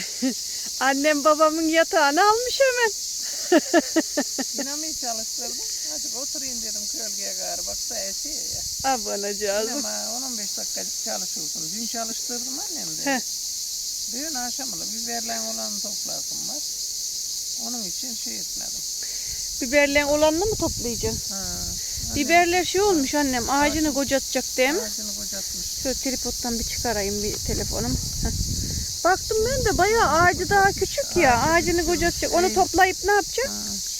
Annem babamın yatağını almış hemen. Dinamayı çalıştırdım. Hadi oturayım dedim gölgeye gari. Baksa esiyor ya. Abanacağız. Ama 10-15 dakika çalışıyorsun. Dün çalıştırdım annem de. Heh. Dün akşamında biberlen olanı toplasın var. Onun için şey etmedim. Biberlerin olanını mı toplayacaksın? Ha. Biberler şey olmuş annem ağacını kocatacak değil mi? Ağacını kocatmış. Şöyle tripodtan bir çıkarayım bir telefonum. Heh. Baktım ben de bayağı ağacı daha küçük ya. Ağacını kocatacak. Onu toplayıp ne yapacak?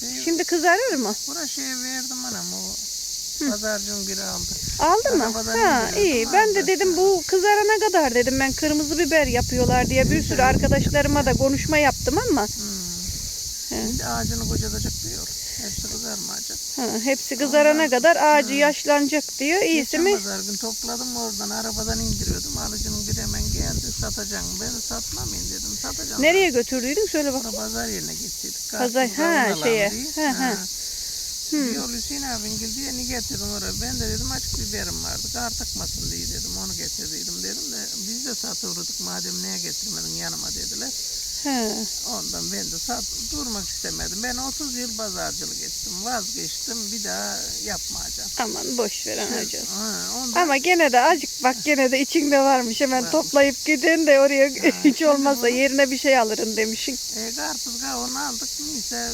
Şey, Şimdi kızarır mı? Bura şeye verdim anam o. Pazarcının biri aldı. Aldı mı? Ha iyi. Ben de dedim bu kızarana kadar dedim ben kırmızı biber yapıyorlar diye bir sürü arkadaşlarıma da konuşma yaptım ama Hmm. Şimdi ağacını kocatacak diyor. Hepsi kızarmayacak. ha, hepsi kızarana kadar ağacı yaşlanacak diyor. İyisi Geçen mi? pazar gün topladım oradan arabadan indiriyordum. Alıcının satacağım. Ben satmamayın dedim. Satacağım. Nereye götürdüydün? Söyle bak. Pazar yerine gittik. Pazar- ha, şeye. Ha, yol Hüseyin abin geldi diye ni getirdim oraya. Ben de dedim açık biberim vardı. Kar takmasın diye dedim. Onu getirdiydim dedim de biz de satıyorduk madem neye getirmedin yanıma dediler. Ha. Ondan ben de sat, durmak istemedim. Ben 30 yıl pazarcılık ettim. Vazgeçtim. Bir daha yapmayacağım. Aman boş ver anacığım. Ha, ondan Ama gene de acık bak gene de içinde varmış. Hemen Varmış. toplayıp gidin de oraya hiç şimdi olmazsa bunu- yerine bir şey alırım demişsin. E, karpuz kavunu aldık. Neyse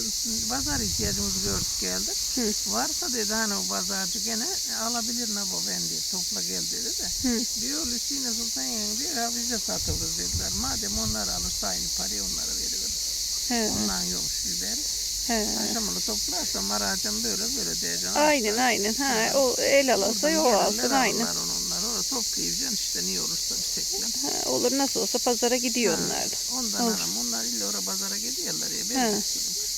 pazar ihtiyacımızı gördük geldik. Hı. Varsa dedi hani o pazarcı gene alabilir ne bu ben diye topla gel dedi de. Hı. Diyor Hüseyin'e Sultan yenge ya biz de satılırız dediler. Madem onlar alırsa aynı parayı onlara veriyoruz. He, Ondan yokmuş biberi. he. Aşamalı toplarsam arayacağım böyle böyle diyeceğim. Aynen aynen. Ha, o el alırsa o alsın aynen. Onlar onlar orada toplayacaksın işte niye olursa bir şekilde. Ha, olur nasıl olsa pazara gidiyor onlar da. Ondan Olur. anam onlar illa oraya pazara gidiyorlar ya. Ha. Ben.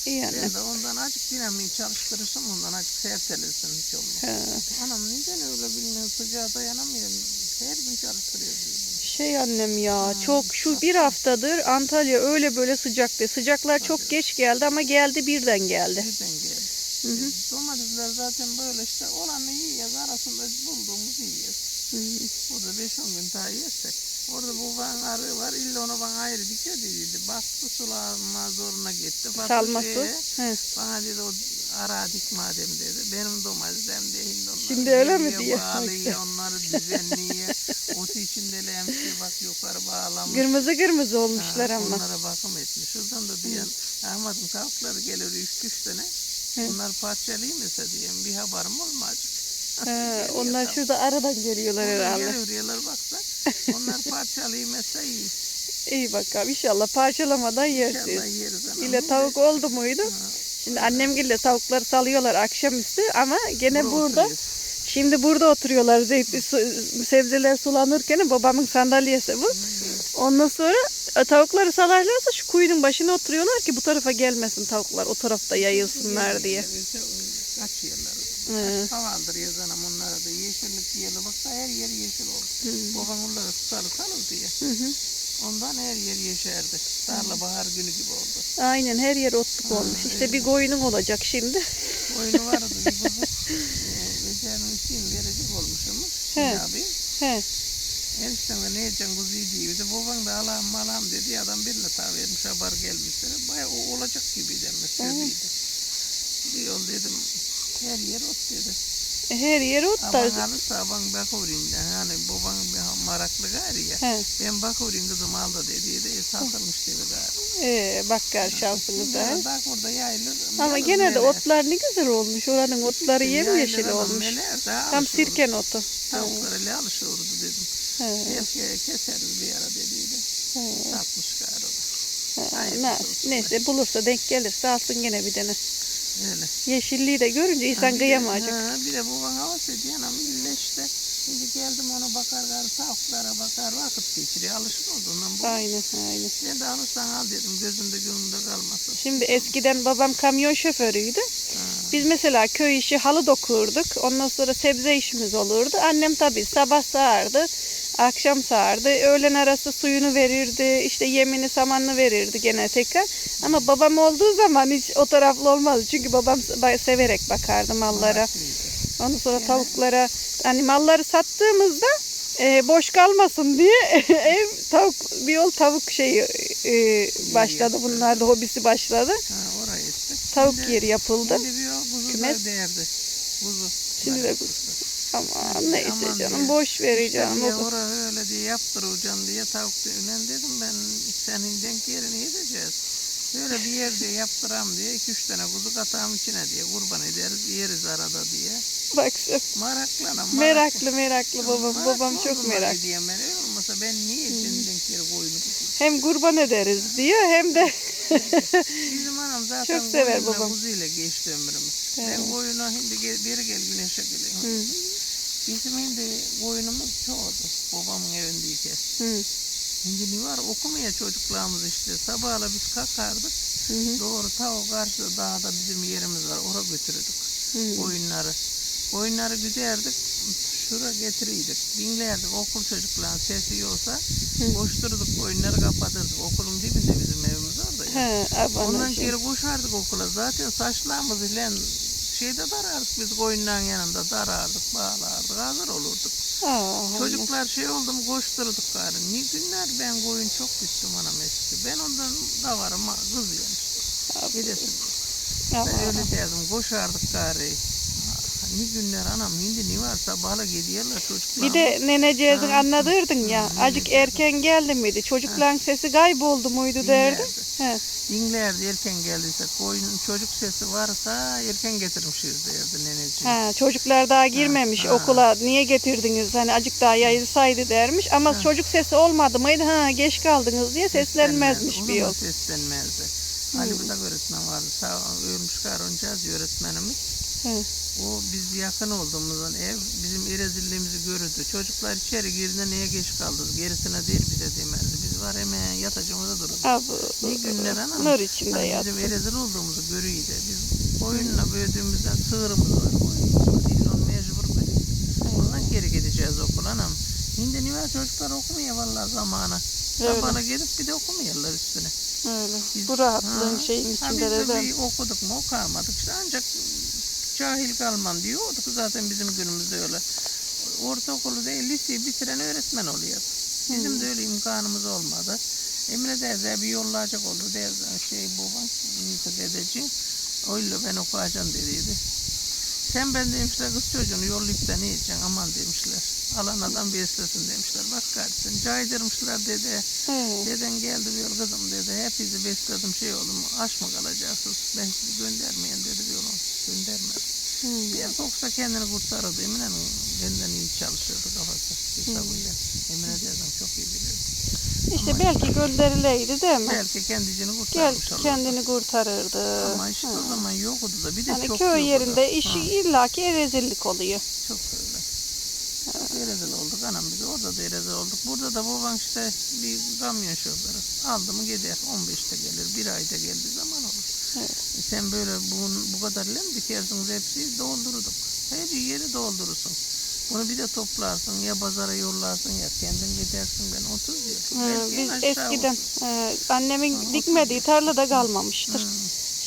İyi anne. Ben de ondan azıcık dinamiği çalıştırırsam ondan azıcık sertelersin hiç olmaz. Ha. Anam neden öyle bilmiyorum sıcağa dayanamıyorum. Her gün bunu. Şey annem ya çok şu bir haftadır Antalya öyle böyle sıcaktı. Sıcaklar çok geç geldi ama geldi birden geldi. Birden geldi. Hı hı. Domatesler zaten böyle işte olanı yiyoruz arasında bulduğumuzu yiyoruz. Hı. Burada 5-10 gün daha yersek. Orada bu bana arı var illa onu bana ayrı dikiyor dedi. Baktı sulama zoruna gitti. Salması. şeye, He. Bana dedi o ara dik madem dedi. Benim domatesem değil onlar. Şimdi öyle mi diyor? Bağlıyor onları düzenliyor. Otu içinde lemsi bak yukarı bağlamış. Kırmızı kırmızı olmuşlar Ha, ama. Onlara bakım etmiş. Şuradan da diyen Ahmet'in tavukları gelir üç üç tane. Hı. Bunlar parçalayayım mesela diyen bir haberim olmayacak. He, onlar şurada aradan geliyorlar herhalde. Geliyor diyorlar baksa. Onlar parçalayayım mesela iyi. İyi bakalım inşallah parçalamadan yersin. İnşallah yeriz. İle tavuk oldu muydu? Şimdi annem gille tavukları salıyorlar akşamüstü ama gene Burada burada. oturuyoruz. Şimdi burada oturuyorlar zeytin su- sebzeler sulanırken babamın sandalyesi bu. Ondan sonra e, tavukları salarlarsa şu kuyunun başına oturuyorlar ki bu tarafa gelmesin tavuklar o tarafta yayılsınlar diye. Kaçıyorlar. He. Havaldır yazanım onlara da yeşillik yiyelim. Baksa her yer yeşil oldu. Babam onları tutarı salır diye. Hı hı. Ondan her yer yeşerdi. Tarla bahar günü gibi oldu. Aynen her yer otluk olmuş. İşte bir koyunun olacak şimdi. Oyunu vardı bir kuzu. Becerinin için verecek olmuşumuz. He. He. Abi. He. Enişten de ne diye. Bir de baban da alam malam dedi. Adam birine ta vermiş haber gelmişler. Baya o olacak gibi demiş. Sözüydü. Bir yol dedim. Her yer ot dedi. Her yer otlar. Aban alırsa aban bakıverince. Hani baban maraklı gari ya. He. Ben bakıverin kızım al da dedi. E, satılmış dedi gari. Ee, bakar şansınıza. he. Şimdi bak burada yayılır. Ama gene de otlar ne güzel olmuş. Oranın otları yemyeşil olmuş. daha Tam sirken otu. Tavuklara ne alışıyordu dedim. He. Belki keseriz bir ara dediydi. He. Satmış gari o da. Neyse bulursa denk gelirse alsın gene bir tane. Öyle. Yeşilliği de görünce Ha, insan de- kıyamayacak. ha, Bir de bu bana ediyor anam ille işte. Şimdi geldim ona bakar tavuklara bakar vakit geçiriyor. Alışır olduğundan bu. Aynen aynen. Ben de alırsan al dedim gözümde gönlümde kalmasın. Şimdi eskiden babam kamyon şoförüydü. Ha. Biz mesela köy işi halı dokurduk. Ondan sonra sebze işimiz olurdu. Annem tabii sabah sağardı. Akşam sağardı. Öğlen arası suyunu verirdi. işte yemini samanını verirdi gene tekrar. Ama babam olduğu zaman hiç o taraflı olmazdı. Çünkü babam se- severek bakardı mallara. Ondan sonra tavuklara hani malları sattığımızda e, boş kalmasın diye ev tavuk bir yol tavuk şeyi e, başladı. Bunlar da hobisi başladı. Ha, oraya ettik. Tavuk Şimdi- yeri yapıldı. Şimdi bir o Kümes. da değerdi. Kuzu. Şimdi de kuzu. Aman neyse Aman canım diye. boş vereceğim. İşte diye oraya öyle diye yaptıracaksın diye tavuk diye. Ulan dedim ben senin denk yerini yiyeceğiz. Böyle bir yerde yaptıram diye iki üç tane kuzu katağım içine diye kurban ederiz yeriz arada diye. Bak şu. Maraklı anam. Meraklı meraklı babam. Babam çok meraklı. Diyeyim ben olmasa ben niye senin denk yeri koyunu Hem kurban ederiz diyor hem de Bizim anam zaten Çok sever babam. kuzuyla geçti ömrümüz. Evet. Ben koyuna şimdi gel, beri gel güneşe geleyim. Hı. Bizim şimdi koyunumuz çoğdu babamın evindeyken. Hı. Şimdi ne var okumaya çocuklarımız işte. Sabahla biz kalkardık. Hı hı. Doğru ta o karşıda dağda bizim yerimiz var. Oraya götürürdük Hı. koyunları. Koyunları güderdik. Şura getiriydik. Dinlerdik okul çocukların sesi yoksa koşturduk koyunları kapatırdık. Okulun dibinde bizim evimiz orada. ya. He, Ondan şey. geri koşardık okula. Zaten saçlarımız ile şeyde darardık biz koyunların yanında darardık, bağlardık, hazır olurduk. Aa, Çocuklar şey oldu mu koşturduk gari. Ne günler ben koyun çok gittim anam eski. Ben ondan da varım ha, kız yemiştim. Gidesin. Ben öyle derdim koşardık gari. Ne günler anam hindi ne var sabahla gidiyorlar çocuklar. Bir de neneciğizin Ha. anladırdın ya. Acık erken geldi miydi? Çocukların sesi kayboldu muydu derdi. He. Dinlerdi erken geldiyse koyunun çocuk sesi varsa erken getirmişiz derdi neneciğim. Ha, çocuklar daha girmemiş ha. okula. Niye getirdiniz? Hani acık daha yayılsaydı dermiş. Ama çocuk sesi olmadı mıydı? Ha, geç kaldınız diye seslenmezmiş bir yol. Seslenmezdi. Ali Budak öğretmen vardı. Sağ ölmüş karoncağız öğretmenimiz. Hı. O biz yakın olduğumuzdan ev bizim irezilliğimizi görürdü. Çocuklar içeri girdiğinde neye geç kaldınız? Gerisine değil bize demezdi. Biz var hemen yatacağımıza dururduk. Abi, İyi günler anam. nur içinde Hani bizim erezil olduğumuzu görüydü. Biz oyunla büyüdüğümüzden sığırımız var. Onu mecbur böyle. Ondan geri gideceğiz okul anam. Şimdi niye çocuklar okumuyor vallahi zamana. Öyle. Sabahla gelip bir de okumuyorlar üstüne. Öyle. Biz- Bu rahatlığın Ha, şeyin içinde biz de de. bir okuduk mu okamadık işte ancak cahil kalman diyorduk zaten bizim günümüzde öyle. Ortaokulu değil liseyi bitiren öğretmen oluyor. Bizim de öyle imkanımız olmadı. Emre teyze bir yollayacak olur teyze şey babam dedeciğim. Öyle ben okuyacağım dediydi. Sen ben demişler kız çocuğunu yollayıp da ne edeceksin aman demişler. Alan adam beslesin demişler. Bak kardeşim caydırmışlar dede. He. Deden geldi diyor kızım dedi. Hepinizi besledim şey oğlum aç mı kalacaksınız? Ben sizi göndermeyen dedi diyor. Göndermez. Hı. Bir soksa kendini kurtarırdı. Emine benden iyi çalışıyordu kafası. Hesabıyla. Emine teyzem çok iyi bilirdi. İşte belki gönderileydi değil mi? Belki kendisini Gel kurtarmış olurdu. kendini kurtarırdı. Ama işte o zaman yoktu da bir de Hani çok köy yerinde işi Ha, illaki rezillik oluyor. çok öyle. Erezil olduk anam biz orada da erezil olduk. Burada da babam işte bir kamyon şoförü. Aldı mı gider. 15'te gelir. Bir ayda geldiği zaman olur. Evet. Sen böyle bu, bu kadar lem dikersiniz hepsi doldurduk. Her yeri doldurursun. Bunu bir de toplarsın ya pazara yollarsın ya kendin gidersin ben 30 diyor. Ha, Belki biz eskiden e, annemin dikmediği tarlada kalmamıştır. Hı.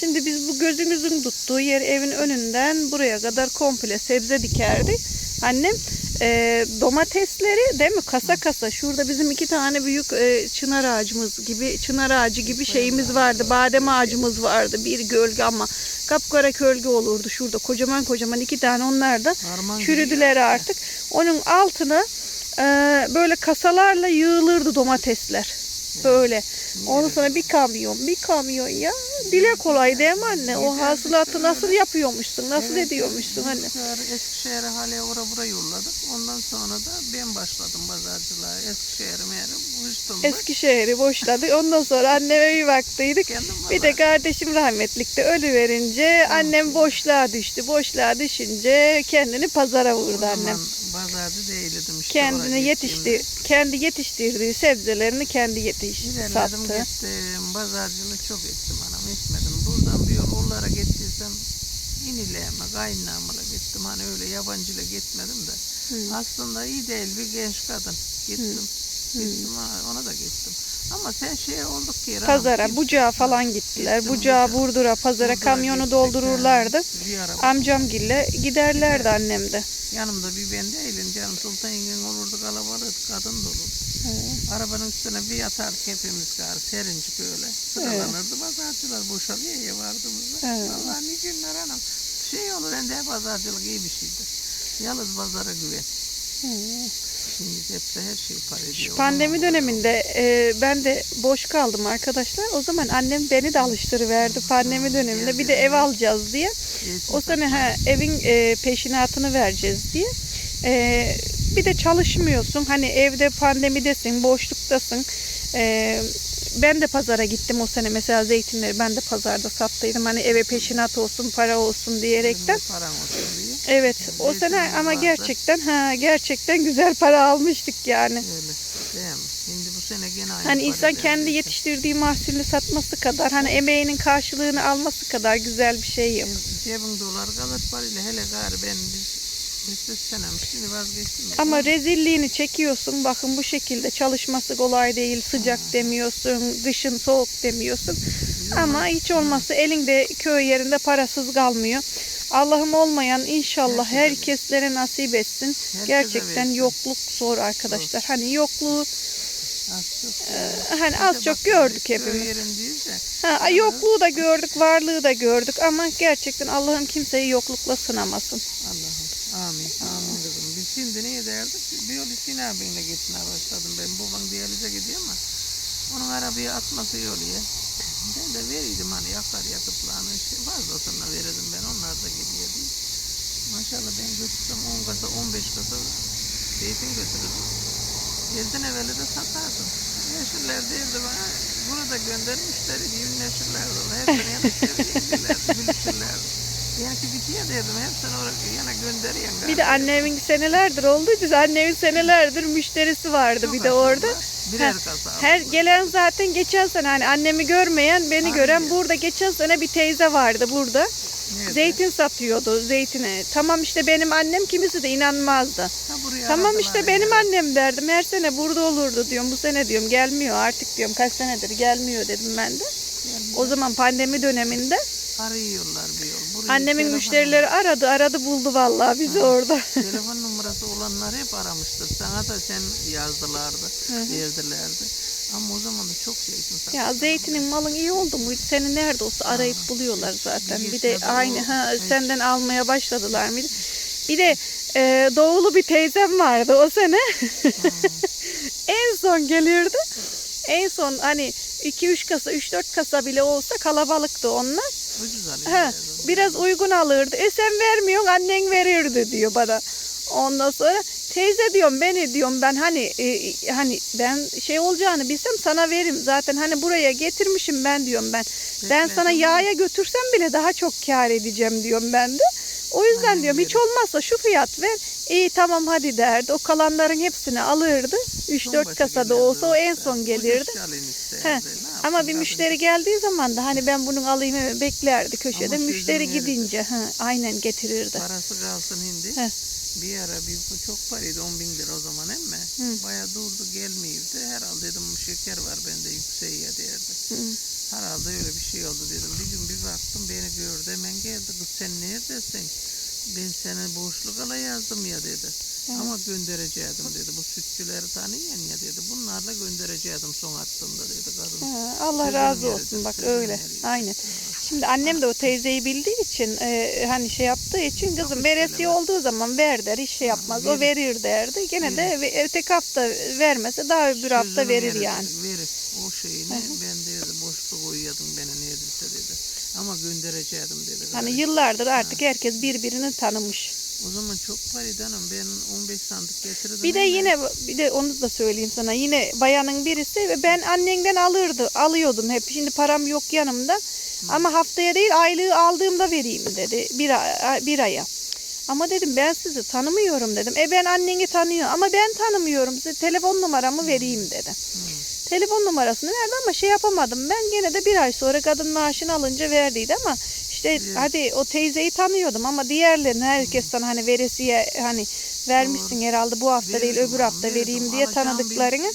Şimdi biz bu gözümüzün tuttuğu yer evin önünden buraya kadar komple sebze dikerdi. Annem e, domatesleri değil mi? Kasa kasa. Şurada bizim iki tane büyük e, çınar ağacımız gibi çınar ağacı gibi şeyimiz vardı. Badem ağacımız vardı. Bir gölge ama kapkara gölge olurdu şurada. Kocaman kocaman iki tane. Onlar da Harman çürüdüler artık. Onun altına e, böyle kasalarla yığılırdı domatesler. Böyle. Ondan sonra bir kamyon, bir kamyon ya. Dile kolay değil mi anne? O hasılatı nasıl yapıyormuşsun, nasıl ediyormuşsun anne? Eskişehir, Eskişehir'e hale ora bura yolladık. Ondan sonra da ben başladım pazarcılığa. Eskişehir'e meğer bu iş oldu. Eskişehir'i boşladık. Ondan sonra anneme bir baktıydık. Kendim Bir de kardeşim rahmetlikte ölü verince annem boşluğa düştü. Boşluğa düşünce kendini pazara o vurdu zaman annem. Pazarcı değildim işte. Kendini oraya yetişti, kendi yetiştirdiği sebzelerini kendi yetiş İlerledim sattı. gittim. Pazarcılık çok ettim anam. Etmedim. Buradan bir yol onlara gittiysem inileğime, kayınlamala gittim. Hani öyle yabancıyla gitmedim de. Hı. Aslında iyi değil bir genç kadın. Gittim. Gittim ha, ona da gittim. Ama sen şey olduk ki. Pazara, Bucağa falan gittiler. Gittim Bucağa, Bucağa. Burdur'a, pazara Burdur'a kamyonu gittik, doldururlardı. Bir araba. Amcamgille giderlerdi annem de. Yanımda bir ben değilim canım Sultan yengen olurdu kalabalık kadın dolu. Arabanın üstüne bir yatardık hepimiz kar serincik öyle. Sıralanırdı pazarcılar boşalıyor ya vardığımızda. Evet. Vallahi ne günler anam. Şey olur hem de pazarcılık iyi bir şeydir. Yalnız pazara güven. Şimdi hepsi her şey para ediyor. Şu pandemi döneminde e, ben de boş kaldım arkadaşlar. O zaman annem beni de alıştırıverdi pandemi döneminde. Bir de ev alacağız diye. O sene ha, evin e, peşinatını vereceğiz diye. E, bir de çalışmıyorsun. Hani evde pandemidesin, boşluktasın. E, ben de pazara gittim o sene mesela zeytinleri ben de pazarda sattıydım. Hani eve peşinat olsun, para olsun diyerekten. Param olsun diye. Evet, o Zeytinler sene ama vardı. gerçekten ha gerçekten güzel para almıştık yani. Öyle. Değil mi? Şimdi bu sene gene aynı Hani insan kendi neredeyse. yetiştirdiği mahsulünü satması kadar, hani emeğinin karşılığını alması kadar güzel bir şey yok. Cebin dolar kalır parayla hele gari ben biz şimdi. Ama rezilliğini çekiyorsun. Bakın bu şekilde çalışması kolay değil. Sıcak demiyorsun, kışın soğuk demiyorsun. Ama hiç olmazsa elinde köy yerinde parasız kalmıyor. Allah'ım olmayan inşallah Herkese herkeslere nasip etsin. Herkese Gerçekten versin. yokluk zor arkadaşlar. Hani yokluğu Az çok. e, hani az çok gördük hepimiz. Ha, yokluğu da gördük, varlığı da gördük ama gerçekten Allah'ım kimseyi yoklukla sınamasın. Allah'ım. Amin. Amin kızım. Biz şimdi ne ederdik? Biyolojisini abinle gitmeye başladım. Ben babam diyalize gidiyor ama onun arabaya atması yolu ya. Ben de veriydim hani yakar yakıtlarını işte fazlasını verirdim ben onlar da gidiyordu. Maşallah ben götürsem 10 kasa 15 kasa zeytin götürürdüm. Gezdin evveli de satardım. Yeşiller değildi bana. Bunu da göndermişler. Yeşiller dolu. Hepsini sevdiler. Gülüşürlerdi. Yani bitiyor derdim. Hepsini oraya yana gönderiyen Bir de annemin senelerdir oldu. Biz annemin senelerdir müşterisi vardı bir de orada. Birer kasa. Her gelen zaten geçen sene hani annemi görmeyen beni Aynen. gören burada geçen sene bir teyze vardı burada. Nerede? Zeytin satıyordu zeytine. Tamam işte benim annem kimisi de inanmazdı. Ha, Tamam işte benim annem derdim. Her sene burada olurdu diyorum. Bu sene diyorum gelmiyor artık diyorum. Kaç senedir gelmiyor dedim ben de. O zaman pandemi döneminde Arıyorlar. Buraya annemin telefon müşterileri aradı aradı buldu vallahi bizi orada. Telefon numarası olanlar hep aramıştır. Sana da sen yazdılardı, verdilerdi. Ama o zaman da çok zeytin sattılar. Ya zeytinin malın iyi oldu muydu? Seni nerede olsa arayıp buluyorlar zaten. Bir de aynı o. ha Hiç. senden almaya başladılar mıydı? Bir de e, doğulu bir teyzem vardı o sene. en son gelirdi. En son hani 2-3 kasa, 3-4 kasa bile olsa kalabalıktı onlar. Ucuz Ha, alıyorlar. Biraz uygun alırdı. E sen vermiyorsun annen verirdi diyor bana. Ondan sonra teyze diyorum beni diyorum ben hani e, hani ben şey olacağını bilsem sana veririm. Zaten hani buraya getirmişim ben diyorum ben. Ben Bekle, sana yağa götürsem bile daha çok kar edeceğim diyorum ben de. O yüzden Aynen diyorum hiç olmazsa şu fiyat ver. İyi tamam hadi derdi. O kalanların hepsini alırdı. 3-4 Son kasada olsa o en son gelirdi. He, Ama bir müşteri geldiği zaman da hani ben bunu alayım hemen beklerdi köşede. Ama Müşteri gidince ha, aynen getirirdi. Parası kalsın hindi. He. Bir ara bir bu çok paraydı 10 bin lira o zaman emme. Hı. Baya durdu gelmiyordu. Herhalde dedim şeker var bende yükseğe derdi. Hı. Herhalde öyle bir şey oldu dedim. Bir gün bir baktım beni gördü hemen geldi. Kız sen neredesin? Ben seni boşluk ala yazdım ya dedi. Ama göndereceğim dedi. Bu sütçüleri tanıyan ya dedi. Bunlarla göndereceğim son attığımda dedi kadın. Ha, Allah Sözün razı yeridir, olsun bak öyle. yeridir. Aynen. Şimdi annem de o teyzeyi bildiği için e, hani şey yaptığı için kızım veresi istemez. olduğu zaman ver der hiç şey yapmaz. O verir. verir derdi. Gene de ve- öteki hafta vermese daha öbür hafta verir yeridir, yani. Verir. O şeyini ben dedi boşluk uyuyordum beni neredeyse dedi. Ama göndereceğim dedi. Hani yıllardır artık herkes birbirini tanımış. O zaman çok paraydı hanım. Ben 15 sandık getirdim. Bir de yine bir de onu da söyleyeyim sana. Yine bayanın birisi ve ben annenden alırdı, alıyordum hep. Şimdi param yok yanımda. Ama haftaya değil aylığı aldığımda vereyim dedi. Bir, bir aya. Ama dedim ben sizi tanımıyorum dedim. E ben anneni tanıyor ama ben tanımıyorum. Size telefon numaramı vereyim dedi. Telefon numarasını verdi ama şey yapamadım. Ben gene de bir ay sonra kadın maaşını alınca verdiydi ama İşte hadi o teyzeyi tanıyordum ama diğerlerini herkesten hani veresiye hani vermişsin herhalde bu hafta değil öbür hafta vereyim diye tanıdıklarını.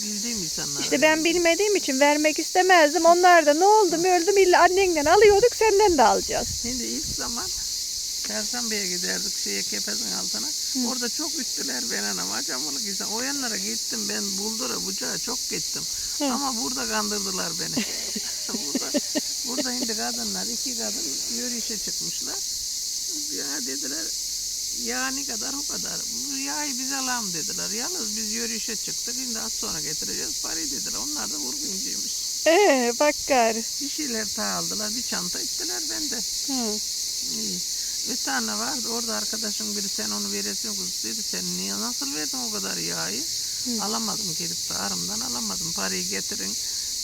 İşte ben bilmediğim için vermek istemezdim. Onlar da ne oldu mu öldüm illa annenden alıyorduk senden de alacağız. Şimdi ilk zaman Perşembe'ye giderdik şeye kepezin altına. Orada çok üttüler ben anam acamalık insan. O yanlara gittim ben buldura bucağa çok gittim. Hı. Ama burada kandırdılar beni. burada, burada şimdi kadınlar iki kadın yürüyüşe çıkmışlar. Ya dediler ya ne kadar o kadar. Bu yağı biz alalım dediler. Yalnız biz yürüyüşe çıktık. Şimdi az sonra getireceğiz parayı dediler. Onlar da vurguncuymuş. Ee bak gari. Bir şeyler ta aldılar. Bir çanta ittiler bende. Hı. İyi. Bir tane vardı orada arkadaşım biri sen onu veresin kız dedi sen niye nasıl verdin o kadar yağı? Alamadım gelip de arımdan alamadım parayı getirin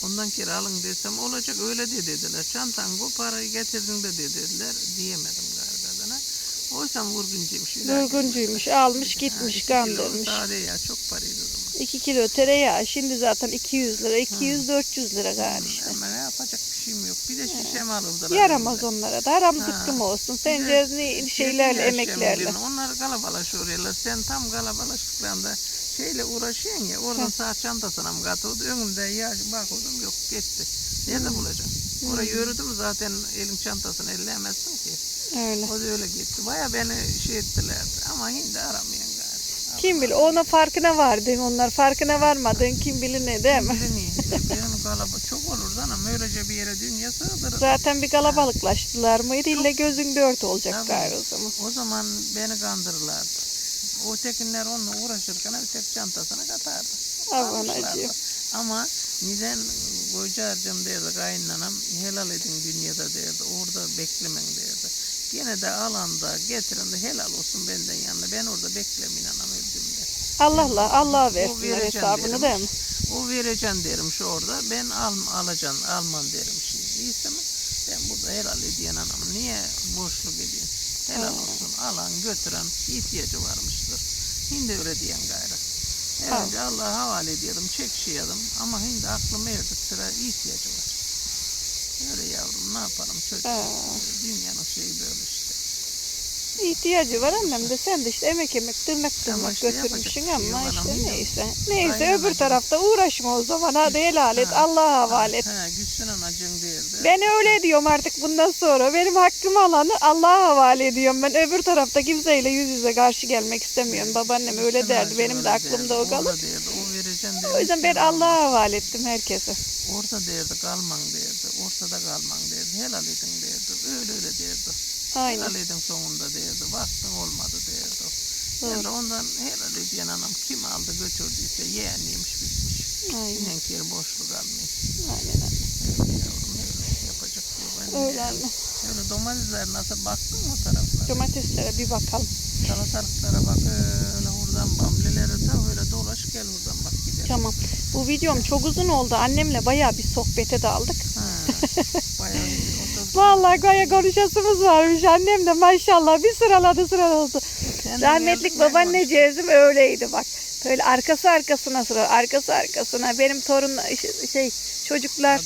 ondan kere alın desem olacak öyle de dediler çantan bu parayı getirdin de dediler diyemedim galiba kadına. Oysa vurguncuymuş. Vurguncuymuş almış gitmiş kandırmış. Sade ya çok paraydı o zaman. 2 kilo tereyağı şimdi zaten 200 lira 200-400 lira gari işte. Ama ne yapacak bir şeyim yok. Bir de şişem alırdılar. Yaramaz onlara da aram Ha. zıkkım olsun. De ne şeylerle emeklerle. Onlar kalabalaşıyorlar. Sen tam kalabalıklarında şeyle uğraşıyorsun ya. Oradan sağ çantasına mı katıldı? Önümde ya bakıyordum yok gitti. Nerede bulacağım? Oraya yürüdüm zaten elin çantasını elleyemezsin ki. Öyle. O da öyle gitti. Baya beni şey ettilerdi. Ama şimdi aramayan galiba. Kim bilir ona farkına vardın onlar farkına varmadın kim bilir ne değil mi? Benim kalaba çok olurdu anam. Öylece bir yere dünya sığdırır. Zaten bir kalabalıklaştılar mıydı ille gözün dört olacak Tabii. gari o zaman. O zaman beni kandırırlardı. O tekinler onunla uğraşırken bir tek çantasına katardı. Aman acıyor. Ama neden koca harcam derdi kayınlanam helal edin dünyada derdi orada beklemen derdi. Gene de alanda getirin de helal olsun benden yanına ben orada beklemeyin anam öldüğümde. Allah'la versinler vereceğim hesabını değil mi? O vereceksin derim şu orada ben al, alacaksın alman derim şimdi. İyisi mi? Ben burada helal ediyen anam niye boşluk ediyorsun? Helal olsun alan götüren ihtiyacı varmıştır. Şimdi öyle diyen gayrı. Önce Allah'a havale ediyordum, çekişiyordum ama şimdi aklım erdi sıra ihtiyacı var. Öyle yavrum ne yapalım çocuk. Dünyanın şeyi böyle işte. İhtiyacı var annem de sen de işte emek emek tırnak tırnak işte götürmüşsün şey ama işte anam, bilmiyorum. neyse. Neyse Aynen öbür öyle. tarafta uğraşma o zaman hadi helal et Ha. Allah'a havale et. Güçsünün acın derdi. Ben öyle diyorum artık bundan sonra. Benim hakkımı alanı Allah'a havale ediyorum. Ben öbür tarafta kimseyle yüz yüze karşı gelmek istemiyorum. Babaannem öyle derdi. Benim de aklımda o kalır. O yüzden ben. Allah'a havale ettim herkese. Orada derdi kalman derdi. Ortada kalman derdi. Helal edin derdi. Öyle öyle derdi. Aynen. Edin sonunda derdi. Baktın olmadı derdi. Ben de ondan helal ediyen anam kim aldı götürdüyse yeğeniymiş bitmiş. Aynen. İnen ki boşluk almayın. Aynen anne. Öyle yavrum öyle yapacak bir şey. Ben Öyle anne. Öyle domatesler nasıl baktın mı o taraflara? Domateslere bir bakalım. Salatalıklara bak öyle buradan bamlilere de öyle dolaş gel buradan bak gidelim. Tamam. Bu videom çok uzun oldu. Annemle bayağı bir sohbete daldık. Ha, Vallahi gaya konuşasımız varmış. Annem de maşallah bir sıraladı sıraladı. Rahmetlik babaanneciğizim öyleydi bak. Böyle arkası arkasına sıra, arkası arkasına. Benim torun şey çocuklar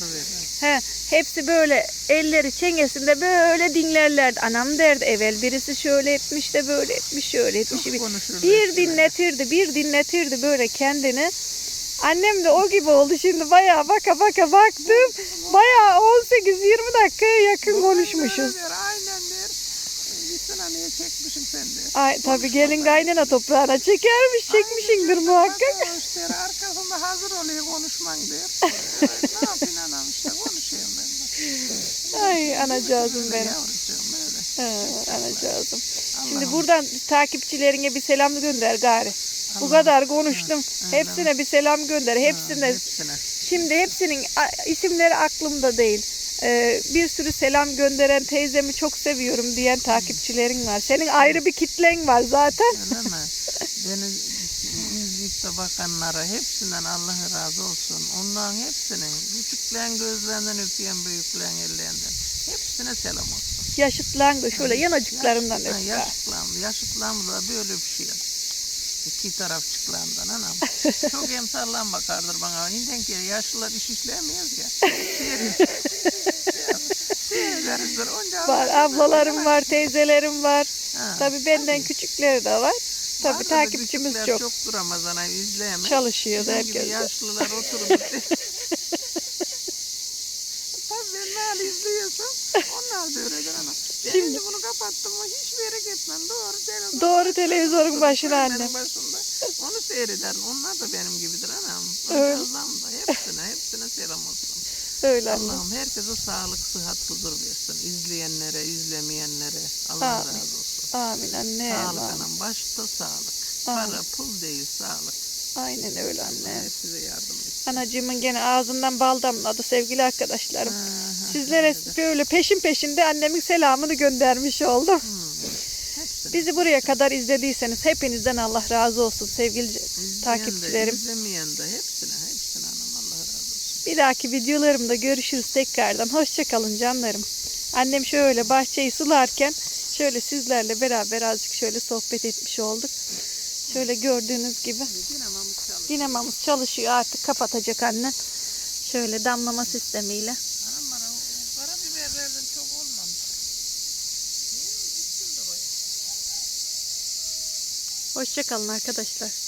he, hepsi böyle elleri çengesinde böyle dinlerlerdi. Anam derdi evvel birisi şöyle etmiş de böyle etmiş şöyle etmiş. Bir, bir dinletirdi bir dinletirdi böyle kendini. Annem de o gibi oldu şimdi bayağı baka baka baktım. Bayağı 18-20 dakikaya yakın konuşmuşuz. Aynen. Gitsin aneye çekmişim sen. Ay tabii gelin kaynana toprağına çekermiş çekmişindir muhakkak. Der, arkasında hazır oluyor konuşman der. Ne yapayım anam işte konuşuyorum ben de. Ay anacığızım Öyle benim. Yavrucuğum öyle. Ha. Şimdi buradan takipçilerine bir selam gönder gari. Bu kadar konuştum. Allah'ım. Hepsine bir selam gönder. Hepsine. Hepsine. Şimdi hepsinin isimleri aklımda değil. Ee, bir sürü selam gönderen teyzemi çok seviyorum diyen takipçilerin var. Senin ayrı bir kitlen var zaten. Öyle mi? Beni izleyip de bakanlara hepsinden Allah razı olsun. Onların hepsinin küçüklerin gözlerinden öpüyen büyüklerin ellerinden. Hepsine selam olsun. Yaşıtlan da şöyle yanacıklarından Ha, öp. Yaşıklarım, yaşıklarım da böyle bir şey. İki taraf çıklarından anam. Çok emsallan bakardır bana. İnden ki yaşlılar iş işlemiyoruz ya. Seyir- Seyirlerizdir. Onca var. Ablalarım var, teyzelerim var. Ha, Tabii benden küçükleri de var. Tabii da takipçimiz küçükler çok. Çoktur Ramazan'a izleyemez. Çalışıyor Bizim gibi herkes. yaşlılar oturup. Tabii ben ne hal izliyorsam onlar da öyledir ama. Şimdi- bunu kapattım mı hiç merak etmem. Doğru televizyon. Doğru televizyonun başına annem. başında onu seyrederim. Onlar da benim gibidir anam. Evet. Allah'ım da hepsine hepsine selam olsun. Öyle. Allah'ım herkese sağlık, sıhhat, huzur versin. İzleyenlere, izlemeyenlere Allah Amin. razı olsun. Amin anne. Sağlık anam. Başta sağlık. Amin. Para, pul değil sağlık. Aynen öyle anne. Evet, size yardım etsin. Anacığımın gene ağzından bal damladı sevgili arkadaşlarım. Aha, Sizlere de. böyle peşin peşinde annemin selamını göndermiş oldum. Hmm. Bizi buraya kadar izlediyseniz hepinizden Allah razı olsun sevgili İzleyen de, takipçilerim. izlemeyen de hepsine, hepsine anam Allah razı olsun. Bir dahaki videolarımda görüşürüz tekrardan. Hoşçakalın canlarım. Annem şöyle bahçeyi sularken şöyle sizlerle beraber azıcık şöyle sohbet etmiş olduk. Şöyle gördüğünüz gibi Dinamamız çalışıyor. artık kapatacak annem. Şöyle damlama sistemiyle. Hoşçakalın arkadaşlar.